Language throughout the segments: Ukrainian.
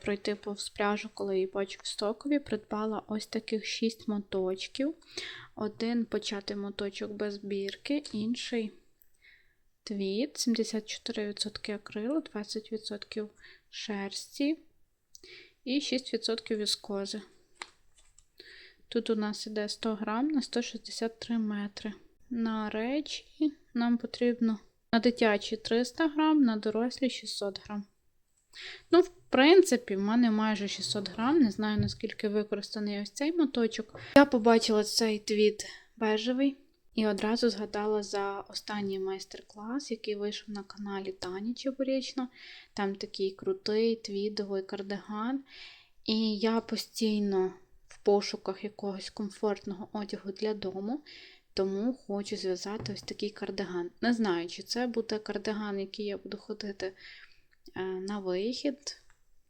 пройти повз пряжу, коли її бачу в стокові. Придбала ось таких 6 моточків. Один початий моточок без бірки, інший твіт, 74% акрилу, 20% шерсті і 6% віскози. Тут у нас іде 100 грам на 163 метри. На речі нам потрібно на дитячі 300 грам, на дорослі 600 грам. Ну, в принципі, в мене майже 600 грам. Не знаю, наскільки використаний ось цей моточок. Я побачила цей твіт бежевий і одразу згадала за останній майстер-клас, який вийшов на каналі Тані Чебуречно. Там такий крутий твідовий кардиган. І я постійно в пошуках якогось комфортного одягу для дому. Тому хочу зв'язати ось такий кардиган. Не знаю, чи це буде кардиган, який я буду ходити е, на вихід,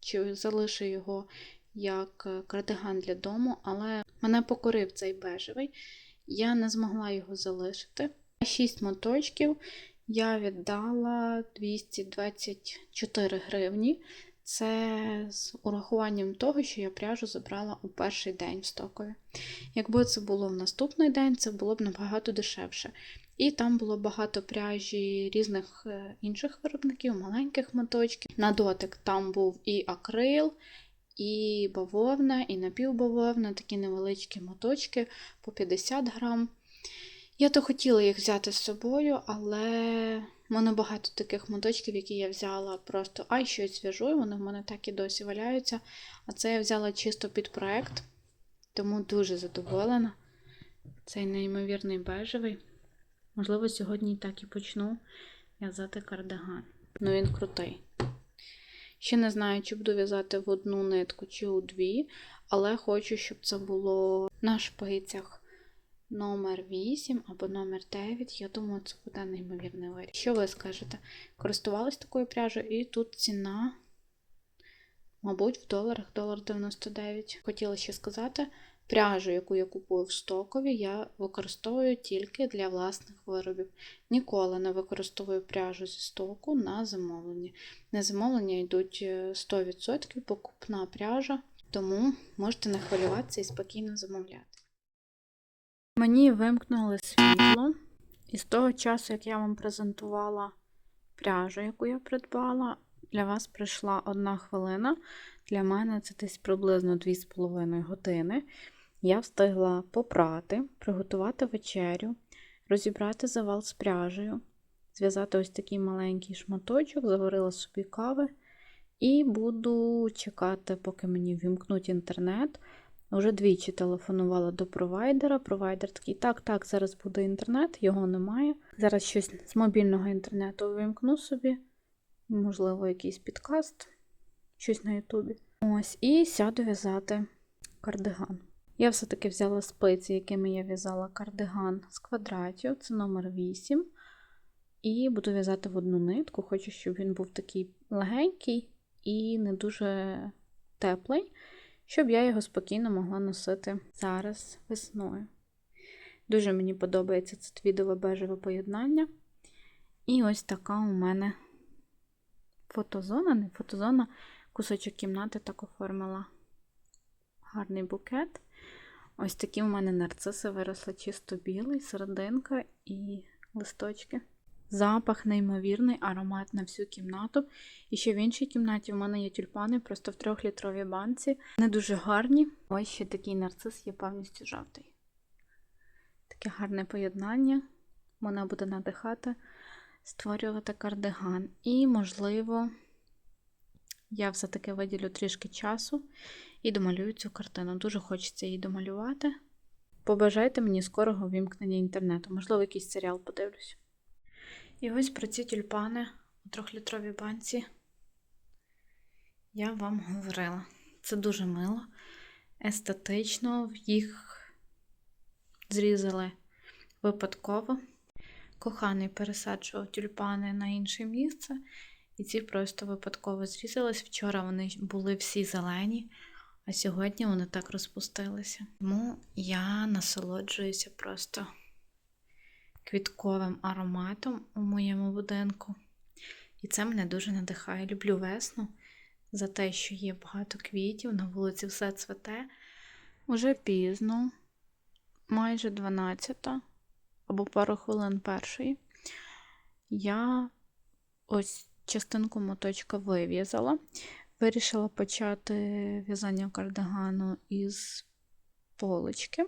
чи залишу його як е, кардиган для дому, але мене покорив цей бежевий. Я не змогла його залишити. 6 моточків я віддала 224 гривні. Це з урахуванням того, що я пряжу забрала у перший день в стокові. Якби це було в наступний день, це було б набагато дешевше. І там було багато пряжі різних е, інших виробників, маленьких моточків. На дотик там був і акрил, і бавовна, і напівбавовна, такі невеличкі моточки по 50 грам. Я то хотіла їх взяти з собою, але в мене багато таких моточків, які я взяла просто ай, щось зв'яжу, і вони в мене так і досі валяються. А це я взяла чисто під проект, тому дуже задоволена. Цей неймовірний бежевий. Можливо, сьогодні так і почну в'язати кардиган. Ну, він крутий. Ще не знаю, чи буду в'язати в одну нитку чи у дві, але хочу, щоб це було на шпицях номер 8 або номер 9. Я думаю, це буде неймовірний виріб. Що ви скажете? Користувалась такою пряжею, і тут ціна, мабуть, в доларах, долар 99. Хотіла ще сказати, пряжу, яку я купую в стокові, я використовую тільки для власних виробів. Ніколи не використовую пряжу зі стоку на замовлення. На замовлення йдуть е, 100% покупна пряжа, тому можете не хвилюватися і спокійно замовляти. Мені вимкнули світло, і з того часу, як я вам презентувала пряжу, яку я придбала, для вас прийшла одна хвилина. Для мене це десь приблизно 2,5 години. Я встигла попрати, приготувати вечерю, розібрати завал з пряжею, зв'язати ось такий маленький шматочок, заварила собі кави і буду чекати, поки мені вімкнуть інтернет. Вже двічі телефонувала до провайдера. Провайдер такий, так, так, зараз буде інтернет, його немає. Зараз щось з мобільного інтернету вимкну собі, можливо, якийсь підкаст, щось на Ютубі. Ось, і сяду в'язати кардиган. Я все-таки взяла спиці, якими я в'язала кардиган з квадратів, це номер 8. І буду в'язати в одну нитку. Хочу, щоб він був такий легенький і не дуже теплий, щоб я його спокійно могла носити зараз весною. Дуже мені подобається це твідове бежеве поєднання. І ось така у мене фотозона, не фотозона, кусочок кімнати так оформила гарний букет. Ось такі у мене нарциси виросли чисто білий, серединка і листочки. Запах неймовірний, аромат на всю кімнату. І ще в іншій кімнаті в мене є тюльпани, просто в трьохлітровій банці. Вони дуже гарні. Ось ще такий нарцис є повністю жовтий. Таке гарне поєднання. Вона буде надихати, створювати кардиган. І, можливо, я все-таки виділю трішки часу і домалюю цю картину. Дуже хочеться її домалювати. Побажайте мені скорого вімкнення інтернету. Можливо, якийсь серіал подивлюсь. І ось про ці тюльпани у трьохлітровій банці я вам говорила. Це дуже мило, естетично, їх зрізали випадково. Коханий пересаджував тюльпани на інше місце, і ці просто випадково зрізались. Вчора вони були всі зелені, а сьогодні вони так розпустилися. Тому я насолоджуюся просто квітковим ароматом у моєму будинку. І це мене дуже надихає. Люблю весну. за те, що є багато квітів, на вулиці все цвете. Уже пізно, майже 12 або пару хвилин першої. Я ось частинку моточка вив'язала. Вирішила почати в'язання кардигану із полочки.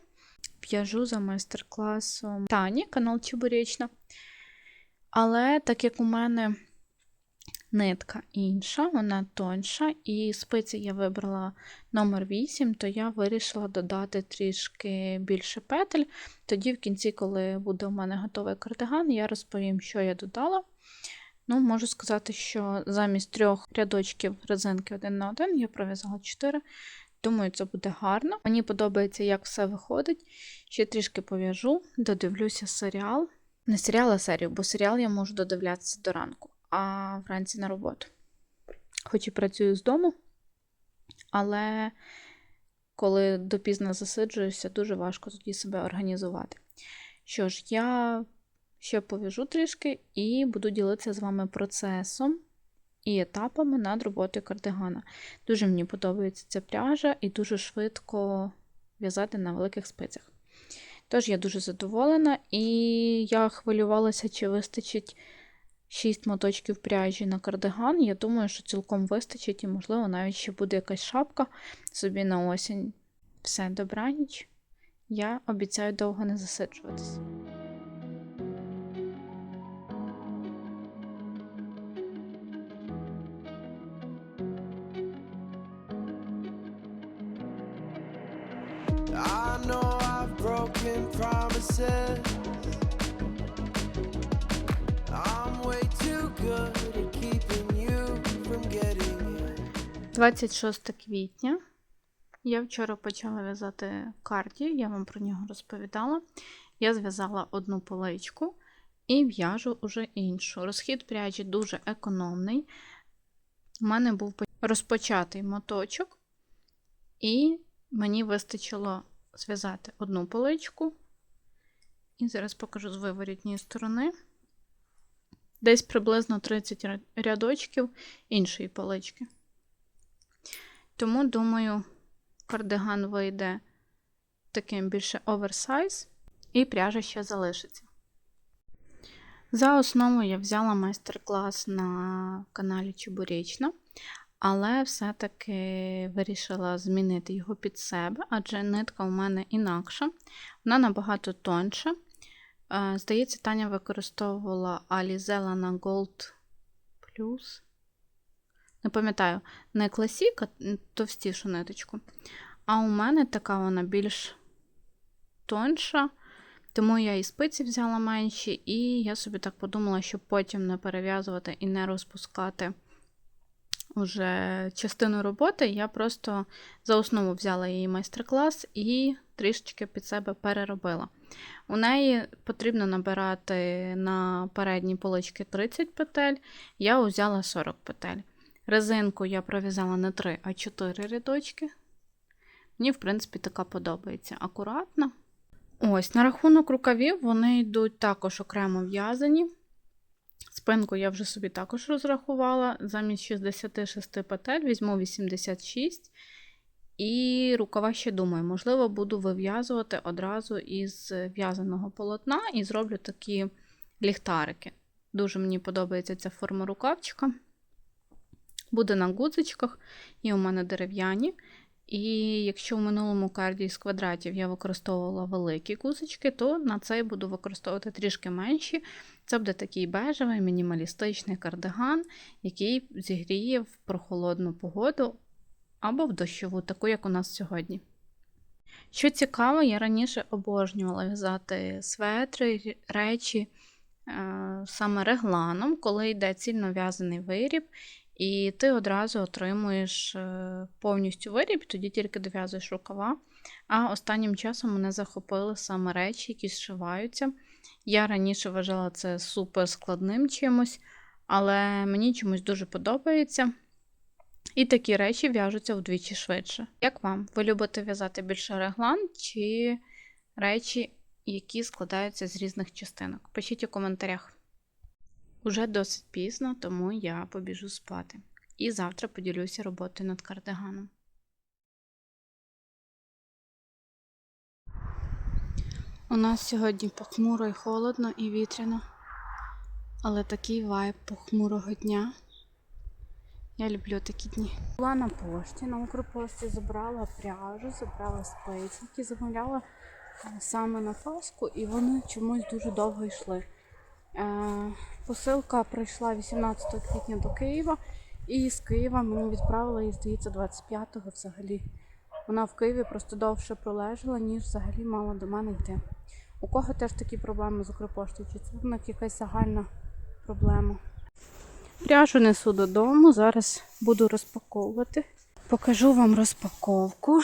В'яжу за майстер-класом Тані, канал Чебуречна. Але так як у мене нитка інша, вона тонша, і спиці я вибрала номер 8, то я вирішила додати трішки більше петель. Тоді, в кінці, коли буде у мене готовий кардиган, я розповім, що я додала. Ну, Можу сказати, що замість трьох рядочків резинки один на один я пров'язала 4. Думаю, це буде гарно. Мені подобається, як все виходить. Ще трішки пов'яжу, додивлюся серіал. Не серіал, а серію, бо серіал я можу додивлятися до ранку, а вранці на роботу. Хоч і працюю з дому, але коли допізно засиджуюся, дуже важко тоді себе організувати. Що ж, я ще пов'яжу трішки і буду ділитися з вами процесом і етапами над роботою кардигана. Дуже мені подобається ця пряжа і дуже швидко в'язати на великих спицях. Тож я дуже задоволена, і я хвилювалася, чи вистачить 6 моточків пряжі на кардиган. Я думаю, що цілком вистачить, і, можливо, навіть ще буде якась шапка собі на осінь. Все, добраніч. Я обіцяю довго не засиджуватись. Promises. I'm way too good at keeping you from getting in. 26 квітня. Я вчора почала в'язати карті, я вам про нього розповідала. Я зв'язала одну поличку і в'яжу уже іншу. Розхід пряжі дуже економний. У мене був розпочатий моточок, і мені вистачило зв'язати одну поличку. І зараз покажу з виворітньої сторони. Десь приблизно 30 рядочків іншої полички. Тому, думаю, кардиган вийде таким більше оверсайз, і пряжа ще залишиться. За основу я взяла майстер-клас на каналі Чебуречна, але все-таки вирішила змінити його під себе, адже нитка у мене інакша, вона набагато тонша. Здається, Таня використовувала Alizella на Gold Plus. Не пам'ятаю, не класік, а товстішу ниточку. А у мене така вона більш тонша, тому я і спиці взяла менші, і я собі так подумала, щоб потім не перев'язувати і не розпускати уже частину роботи. Я просто за основу взяла її майстер-клас і трішечки під себе переробила. У неї потрібно набирати на передній поличці 30 петель, я взяла 40 петель. Резинку я пров'язала не 3, а 4 рядочки. Мені, в принципі, така подобається. Акуратно. Ось, на рахунок рукавів, вони йдуть також окремо в'язані. Спинку я вже собі також розрахувала. Замість 66 петель візьму 86. І рукава ще думаю, можливо, буду вив'язувати одразу із в'язаного полотна і зроблю такі ліхтарики. Дуже мені подобається ця форма рукавчика. Буде на гудзичках, і у мене дерев'яні. І якщо в минулому карді з квадратів я використовувала великі гузочки, то на цей буду використовувати трішки менші. Це буде такий бежевий мінімалістичний кардиган, який зігріє в прохолодну погоду або в дощову, таку, як у нас сьогодні. Що цікаво, я раніше обожнювала в'язати светри, речі е, саме регланом, коли йде цільно в'язаний виріб. І ти одразу отримуєш е, повністю виріб, тоді тільки дов'язуєш рукава. А останнім часом мене захопили саме речі, які зшиваються. Я раніше вважала це супер складним чимось, але мені чомусь дуже подобається. І такі речі в'яжуться вдвічі швидше. Як вам? Ви любите в'язати більше реглан чи речі, які складаються з різних частинок? Пишіть у коментарях. Уже досить пізно, тому я побіжу спати. І завтра поділюся роботою над кардиганом. У нас сьогодні похмуро і холодно і вітряно, але такий вайб похмурого дня. Я люблю такі дні. Була на пошті, на Укрпошті забрала пряжу, забрала спеції, які замовляла е, саме на Пасху, і вони чомусь дуже довго йшли. Е, Посилка прийшла 18 квітня до Києва, і з Києва мені відправили її, здається, 25-го взагалі. Вона в Києві просто довше пролежала, ніж взагалі мала до мене йти. У кого теж такі проблеми з Укрпоштою? Чи це якась загальна проблема? Пряжу несу додому, зараз буду розпаковувати. Покажу вам розпаковку.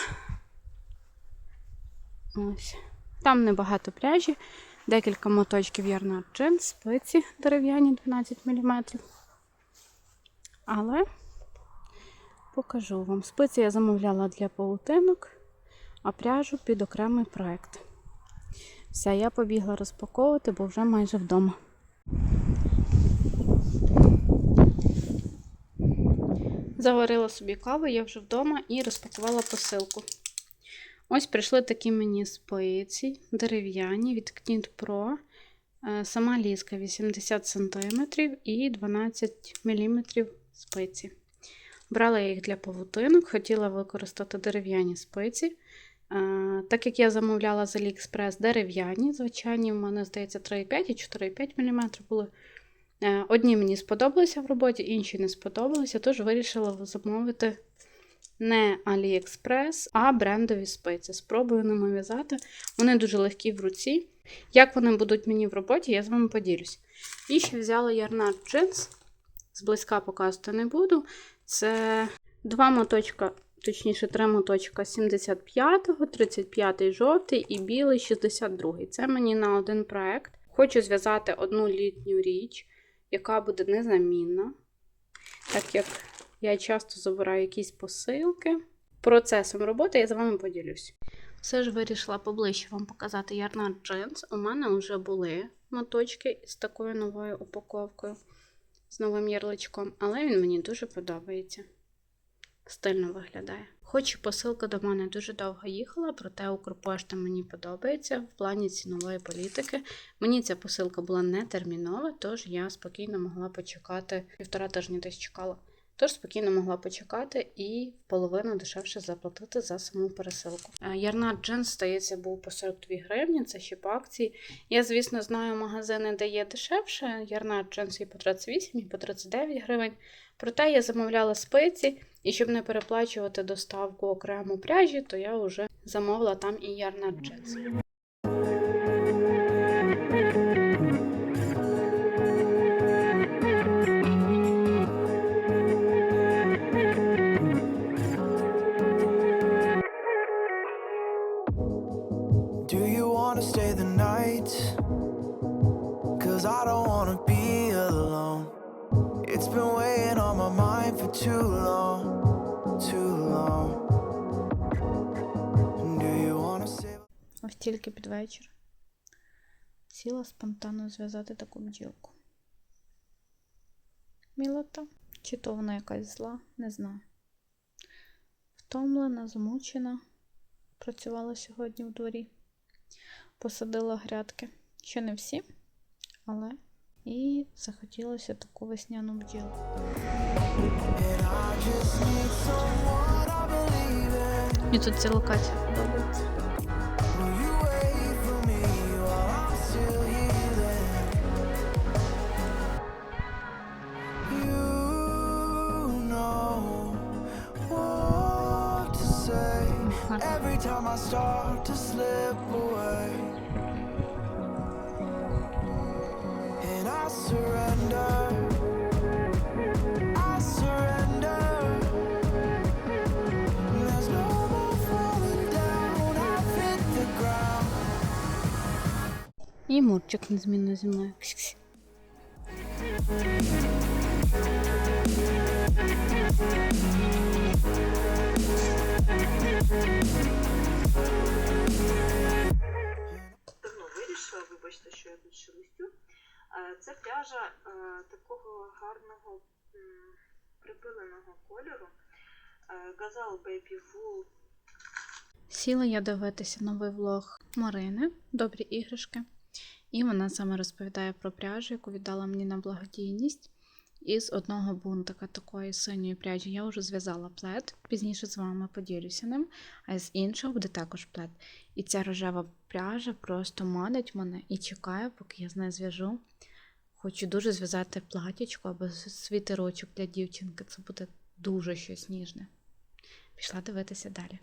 Ось. Там небагато пряжі, декілька моточків ярна джинс, спиці дерев'яні 12 мм. Але покажу вам. Спиці я замовляла для паутинок, а пряжу під окремий проект. Все, я побігла розпаковувати, бо вже майже вдома. Заварила собі каву, я вже вдома і розпакувала посилку. Ось прийшли такі мені спиці дерев'яні від Knit Pro. Е, Сама ліска 80 см і 12 мм спиці. Брала я їх для павутинок, хотіла використати дерев'яні спиці. Е, Так як я замовляла з AliExpress дерев'яні, звичайні, в мене, здається, 3,5 і 4,5 мм були. Е, Одні мені сподобалися в роботі, інші не сподобалися, тож вирішила замовити не AliExpress, а брендові спиці. Спробую ними в'язати. Вони дуже легкі в руці. Як вони будуть мені в роботі, я з вами поділюсь. І ще взяла ярнар джинс. Зблизька показувати не буду. Це два моточка, точніше, три моточка 75-го, 35-й жовтий і білий 62-й. Це мені на один проект. Хочу зв'язати одну літню річ, яка буде незамінна. Так як я часто забираю якісь посилки. Процесом роботи я з вами поділюсь. Все ж вирішила поближче вам показати ярнар джинс. У мене вже були моточки з такою новою упаковкою, з новим ярличком, але він мені дуже подобається. Стильно виглядає. Хоч і посилка до мене дуже довго їхала, проте Укрпошта мені подобається в плані цінової політики. Мені ця посилка була не термінова, тож я спокійно могла почекати, півтора тижні десь чекала. Тож спокійно могла почекати і половину дешевше заплатити за саму пересилку. Е, Ярнар джинс, здається, був по 42 гривні, це ще по акції. Я, звісно, знаю магазини, де є дешевше. Ярнар джинс і по 38, і по 39 гривень. Проте я замовляла спиці, і щоб не переплачувати доставку окремо пряжі, то я вже замовила там і ярнар джинс. Wanna stay the night? Cause I don't wanna be alone. It's been weighing on my mind for too long, too long. Do you wanna stay? Ось тільки під вечір. Сіла спонтанно зв'язати таку бджілку. Мілота. Чи то вона якась зла, не знаю. Втомлена, змучена. Працювала сьогодні в дворі. Посадила грядки. Ще не всі, але і захотілося таку весняну in. Мені тут ця локація подобається. Every time I start to slip away. І Мурчик незмінно зі мною. Ксь-ксь. Це пряжа е, такого гарного припиленого кольору. Е, Газал Baby Wool Сіла я дивитися новий влог Марини Добрі іграшки. І вона саме розповідає про пряжу, яку віддала мені на благодійність. Із одного бунтика такої синьої пряжі я вже зв'язала плед. Пізніше з вами поділюся ним, а з іншого буде також плед. І ця рожева пряжа просто манить мене і чекає, поки я з нею зв'яжу. Хочу дуже зв'язати платічко або світерочок для дівчинки. Це буде дуже щось ніжне. Пішла дивитися далі.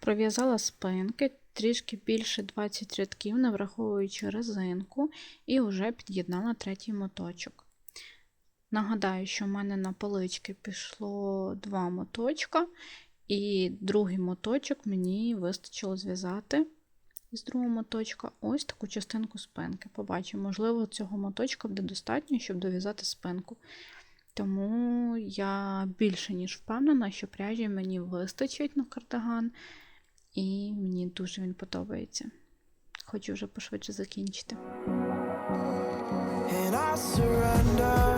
Пров'язала спинки трішки більше 20 рядків, не враховуючи резинку, і вже під'єднала третій моточок. Нагадаю, що в мене на полички пішло два моточка, і другий моточок мені вистачило зв'язати з другого моточка ось таку частинку спинки. Побачимо, можливо, цього моточка буде достатньо, щоб дов'язати спинку. Тому я більше ніж впевнена, що пряжі мені вистачить на кардиган, і мені дуже він подобається. Хочу вже пошвидше закінчити. And I surrender.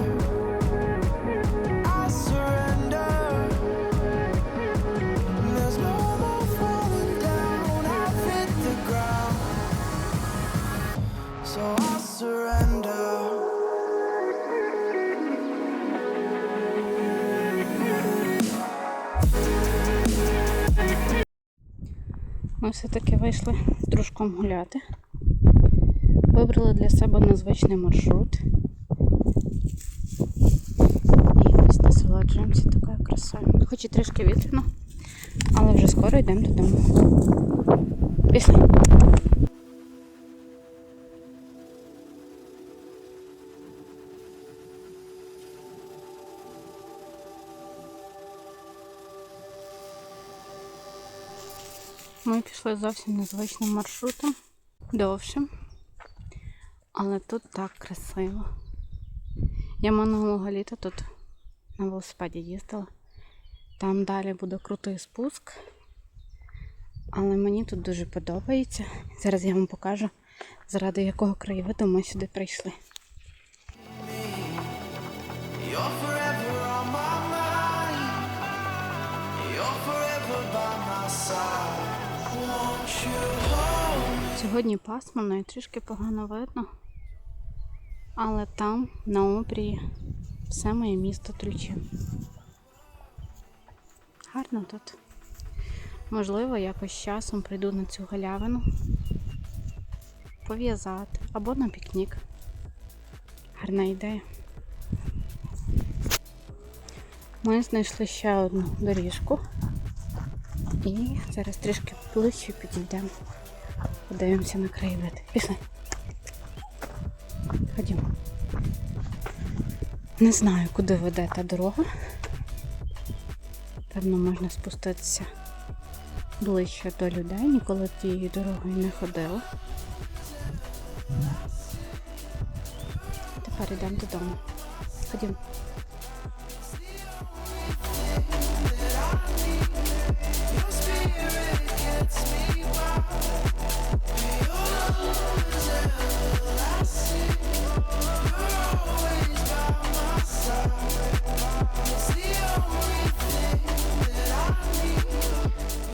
Ми все-таки вийшли з дружком гуляти. Вибрали для себе незвичний маршрут. І ось насолоджуємося такою красою. Хоч і трішки вітряно, але вже скоро йдемо додому. Пішли. Ми пішли зовсім незвичним маршрутом, довшим. Але тут так красиво. Я минулого літа тут на велосипеді їздила. Там далі буде крутий спуск. Але мені тут дуже подобається. Зараз я вам покажу, заради якого краєвиду ми сюди прийшли. Сьогодні пасмурно і трішки погано видно. Але там, на обрії, все моє місто Трючі. Гарно тут. Можливо, якось часом прийду на цю галявину пов'язати або на пікнік. Гарна ідея. Ми знайшли ще одну доріжку. І зараз трішки ближче підійдемо. Подивимося на краєвид. Пішли. Ходімо. Не знаю, куди веде та дорога. Певно, можна спуститися ближче до людей. Ніколи тією дорогою не ходила. Тепер йдемо додому. Ходімо.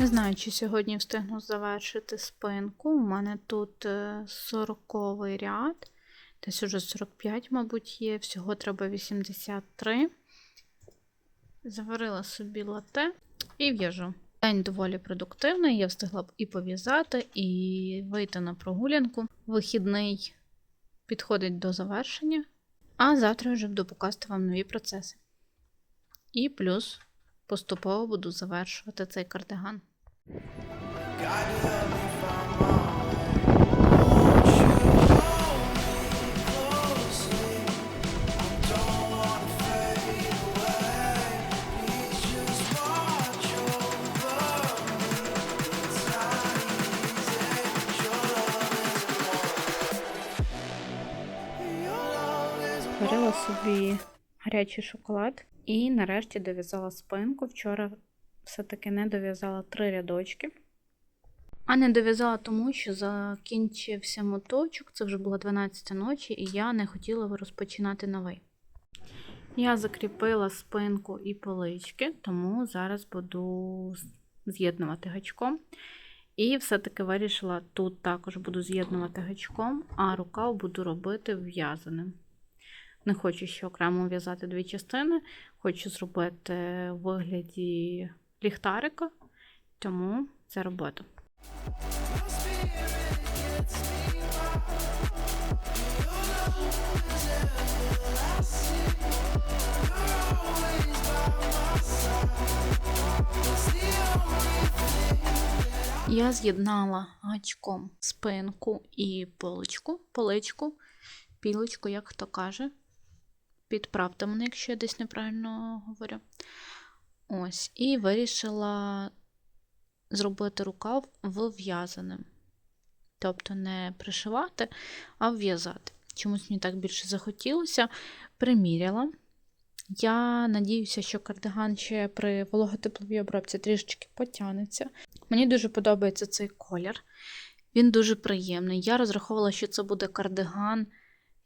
Не знаю, чи сьогодні встигну завершити спинку. У мене тут 40 ряд, десь уже 45, мабуть, є. Всього треба 83. Заварила собі лате і в'яжу. День доволі продуктивний, я встигла б і пов'язати, і вийти на прогулянку. Вихідний підходить до завершення, а завтра вже буду показувати вам нові процеси. І плюс поступово буду завершувати цей кардиган. Варила собі гарячий шоколад і нарешті дов'язала спинку. Вчора все-таки не дов'язала три рядочки. А не дов'язала тому, що закінчився моточок, це вже була 12 ночі, і я не хотіла розпочинати новий. Я закріпила спинку і полички, тому зараз буду з'єднувати гачком. І все-таки вирішила тут також буду з'єднувати гачком, а рукав буду робити в'язаним. Не хочу ще окремо в'язати дві частини, хочу зробити в вигляді ліхтарика, тому це робота. Я з'єднала гачком спинку і поличку, поличку, пілочку, як хто каже. Підправте мене, якщо я десь неправильно говорю. Ось, і вирішила зробити рукав вв'язаним. Тобто не пришивати, а в'язати. Чомусь мені так більше захотілося. Приміряла. Я надіюся, що кардиган ще при вологотепловій обробці трішечки потягнеться. Мені дуже подобається цей колір. Він дуже приємний. Я розраховувала, що це буде кардиган,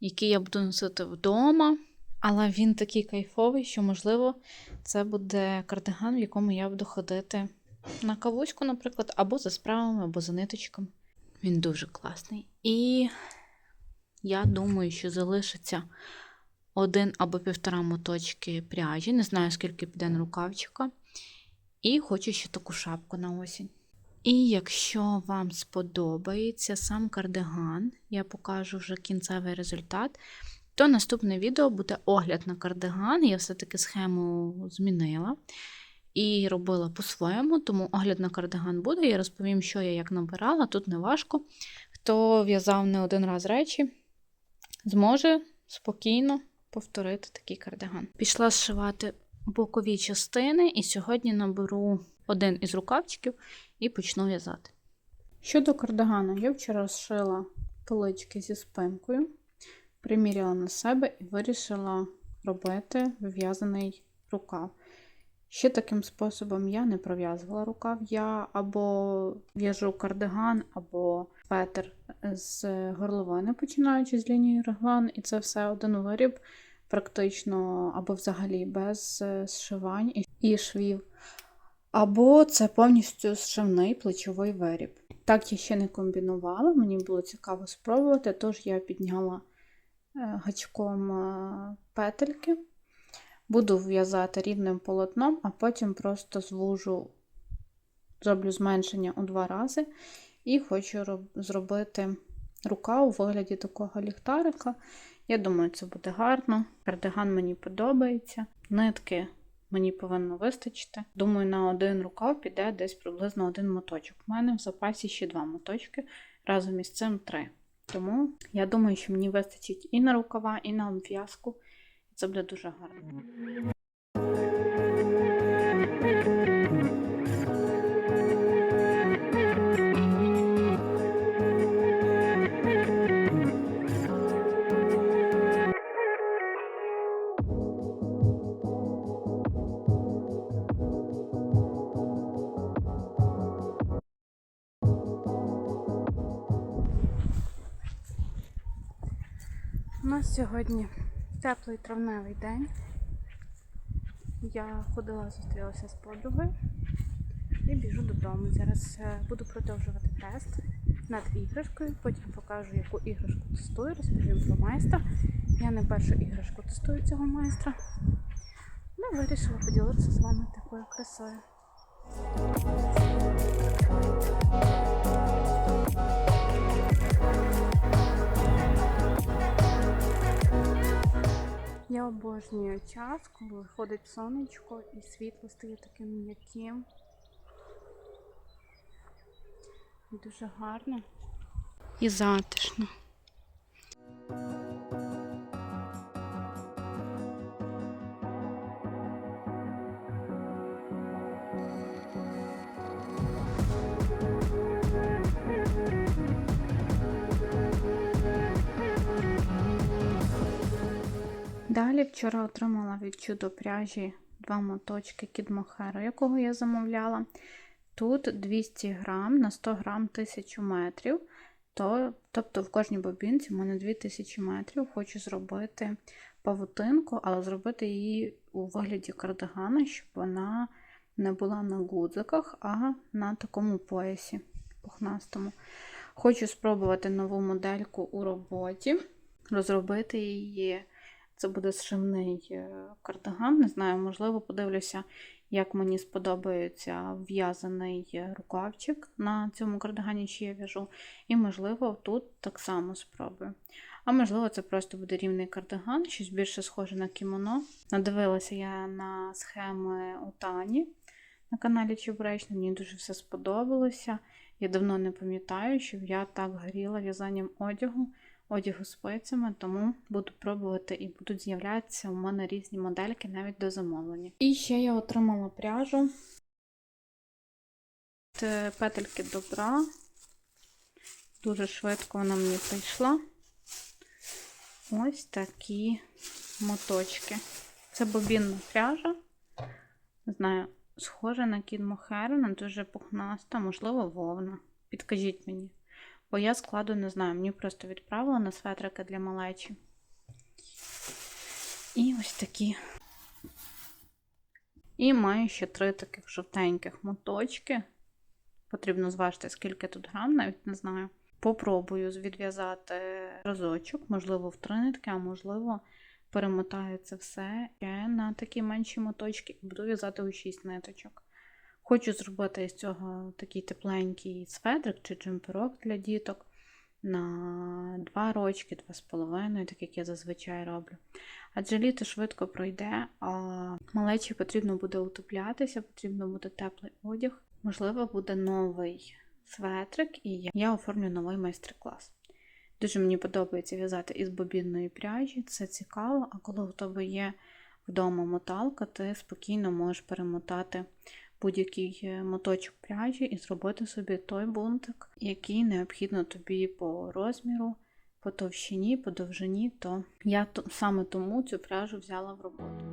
який я буду носити вдома, але він такий кайфовий, що, можливо, це буде кардиган, в якому я буду ходити на кавуську, наприклад, або за справами, або за ниточками. Він дуже класний. І я думаю, що залишиться один або півтора моточки пряжі. Не знаю, скільки піде на рукавчика. І хочу ще таку шапку на осінь. І якщо вам сподобається сам кардиган, я покажу вже кінцевий результат, то наступне відео буде огляд на кардиган. Я все-таки схему змінила і робила по-своєму, тому огляд на кардиган буде. Я розповім, що я як набирала, тут не важко. Хто в'язав не один раз речі, зможе спокійно повторити такий кардиган. Пішла зшивати бокові частини, і сьогодні наберу один із рукавчиків і почну в'язати. Щодо кардигану, я вчора зшила полички зі спинкою, приміряла на себе і вирішила робити вив'язаний рукав. Ще таким способом я не пров'язувала рукав. Я або в'яжу кардиган, або петер з горловини, починаючи з лінії реглан, і це все один виріб, практично, або взагалі без зшивань і- швів. Або це повністю зшивний плечовий виріб. Так я ще не комбінувала, мені було цікаво спробувати, тож я підняла гачком е, петельки. Буду в'язати рівним полотном, а потім просто звужу, зроблю зменшення у два рази. І хочу зробити рукав у вигляді такого ліхтарика. Я думаю, це буде гарно. Кардиган мені подобається. Нитки мені повинно вистачити. Думаю, на один рукав піде десь приблизно один моточок. У мене в запасі ще два моточки, разом із цим три. Тому я думаю, що мені вистачить і на рукава, і на обв'язку. Це буде дуже гарно. Сьогодні теплий травневий день. Я ходила, зустрілася з подругою і біжу додому. Зараз е, буду продовжувати тест над іграшкою. Потім покажу, яку іграшку тестую, розповім про майстра. Я не першу іграшку тестую цього майстра. Ну, вирішила поділитися з вами такою красою. Я обожнюю час, коли виходить сонечко і світло стає таким м'яким. Дуже гарно і затишно. Вчора отримала від чудо пряжі два моточки кідмохеру, якого я замовляла. Тут 200 грам на 100 грам 1000 метрів. То, тобто в кожній бобінці в мене 2000 метрів. Хочу зробити павутинку, але зробити її у вигляді кардигана, щоб вона не була на гудзиках, а на такому поясі пухнастому. Хочу спробувати нову модельку у роботі, розробити її. Це буде зшивний е, кардиган. Не знаю, можливо, подивлюся, як мені сподобається в'язаний е, рукавчик на цьому кардигані, чи я в'яжу. І, можливо, тут так само спробую. А можливо, це просто буде рівний кардиган, щось більше схоже на кімоно. Надивилася я на схеми у Тані на каналі Чебуречна, мені дуже все сподобалося. Я давно не пам'ятаю, щоб я так горіла в'язанням одягу, одягу спицями, тому буду пробувати і будуть з'являтися у мене різні модельки навіть до замовлення. І ще я отримала пряжу. Петельки добра. Дуже швидко вона мені прийшла. Ось такі моточки. Це бобінна пряжа. Не знаю, схожа на кід Мохеру, не дуже пухнаста, можливо, вовна. Підкажіть мені. Бо я складу не знаю, мені просто відправила на светрики для малечі. І ось такі. І маю ще три таких жовтеньких моточки. Потрібно зважити, скільки тут грам, навіть не знаю. Попробую відв'язати разочок, можливо, в три нитки, а можливо, перемотаю це все ще на такі менші моточки і буду в'язати у 6 ниточок. Хочу зробити з цього такий тепленький светрик чи джемперок для діток на 2 рочки, 2,5, так як я зазвичай роблю. Адже літо швидко пройде, а малечі потрібно буде утеплятися, потрібно буде теплий одяг. Можливо, буде новий светрик, і я оформлю новий майстер-клас. Дуже мені подобається в'язати із бобінної пряжі, це цікаво, а коли у тебе є вдома моталка, ти спокійно можеш перемотати будь-який е, моточок пряжі і зробити собі той бунтик, який необхідно тобі по розміру, по товщині, по довжині, то я саме тому цю пряжу взяла в роботу.